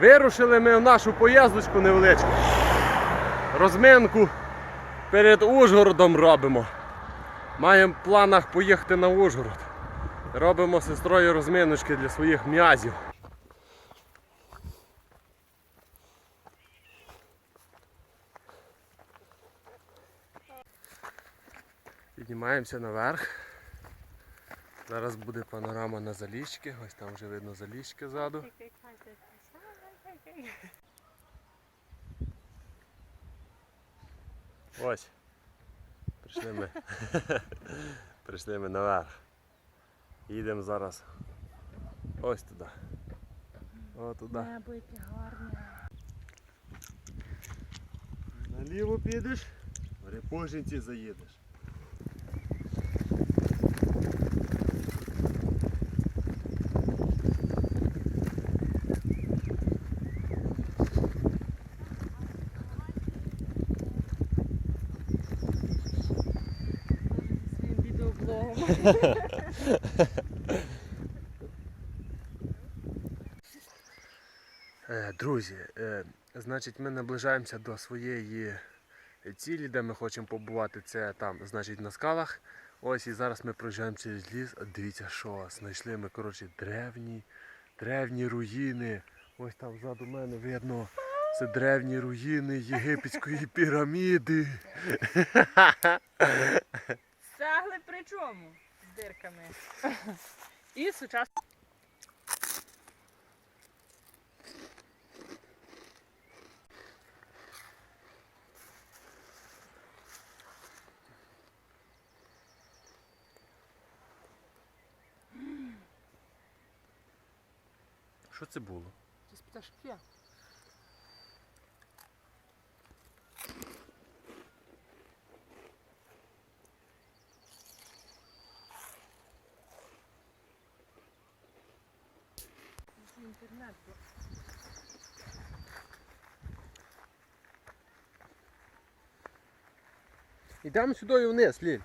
Вирушили ми в нашу поїздочку невеличку. Розминку перед Ужгородом робимо. Маємо в планах поїхати на Ужгород. Робимо з сестрою розминочки для своїх м'язів. Піднімаємося наверх. Зараз буде панорама на заліщики. Ось там вже видно заліщики ззаду. Ось. Прийшли ми. Прийшли ми наверх. Їдемо зараз. Ось туди. О, туди. Небо яке гарне. Наліво підеш, в Репожинці заїдеш. Друзі, е, значить, ми наближаємося до своєї цілі, де ми хочемо побувати. Це там, значить, на скалах. Ось і зараз ми проїжджаємо через ліс. Дивіться, що знайшли ми коротше древні, древні руїни. Ось там ззаду мене видно. Це древні руїни єгипетської піраміди. Цегли при чому? З дирками. І сучасно. Що це було? Якісь пташки. Інтернет. Йдемо сюди вниз, Ліль.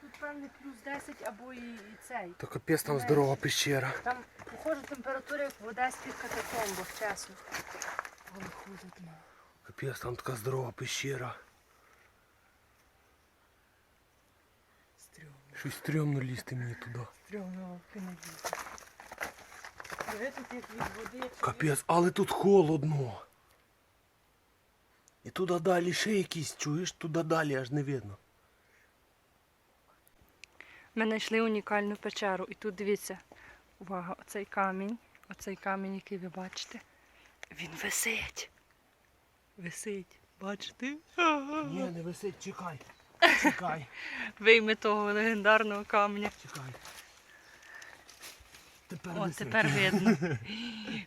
Тут певний плюс 10 або і, і цей. То капець там здорова пещера. Там, похоже, температура як в одеських катакомбах, чесно. Але холодно. Капець там така здорова пещера. Стрьомно. Щось стрьомно лізти мені туди. Стрьомно кинуть. Диви тут як від води. Капець, але тут холодно. І туди далі ще якісь, чуєш, туди далі аж не видно. Ми знайшли унікальну печеру. І тут дивіться, увага, оцей камінь, оцей камінь, який ви бачите, він висить. Висить. Бачите? Ні, не висить, чекай. Чекай, Вийми того легендарного камня. чекай. Тепер О, тепер видно.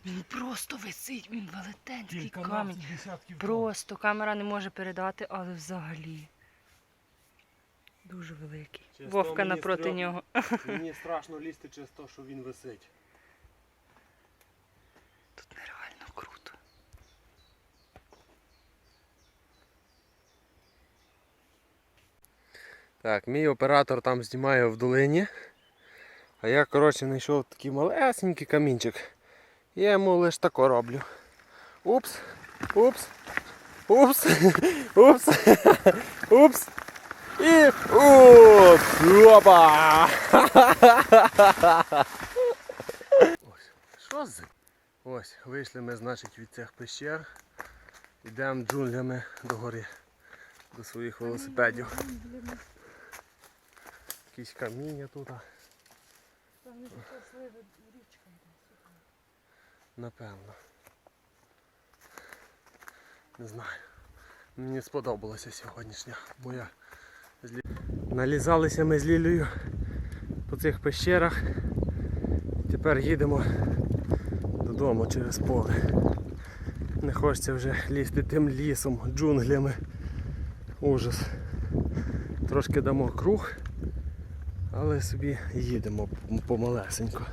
Він просто висить, він велетенський камінь. Просто камера не може передати, але взагалі. Дуже великий. Чесно, Вовка напроти стрьом. нього. Мені страшно лізти через те, що він висить. Тут нереально круто. Так, мій оператор там знімає в долині. А я, коротше, знайшов такий малесенький камінчик. Я йому лише тако роблю. Упс, упс, упс, упс, упс. І упс! Опа! Ось, що з? Ось, вийшли ми, значить, від цих пещер. Йдемо джунглями до гори, до своїх велосипедів. Якісь каміння тут. Напевно. Не знаю. Мені сподобалося сьогоднішня моя. Налізалися ми з Лілею по цих пещерах. Тепер їдемо додому через поле. Не хочеться вже лізти тим лісом, джунглями. Ужас. Трошки дамо круг Але собі їдемо помалесенько.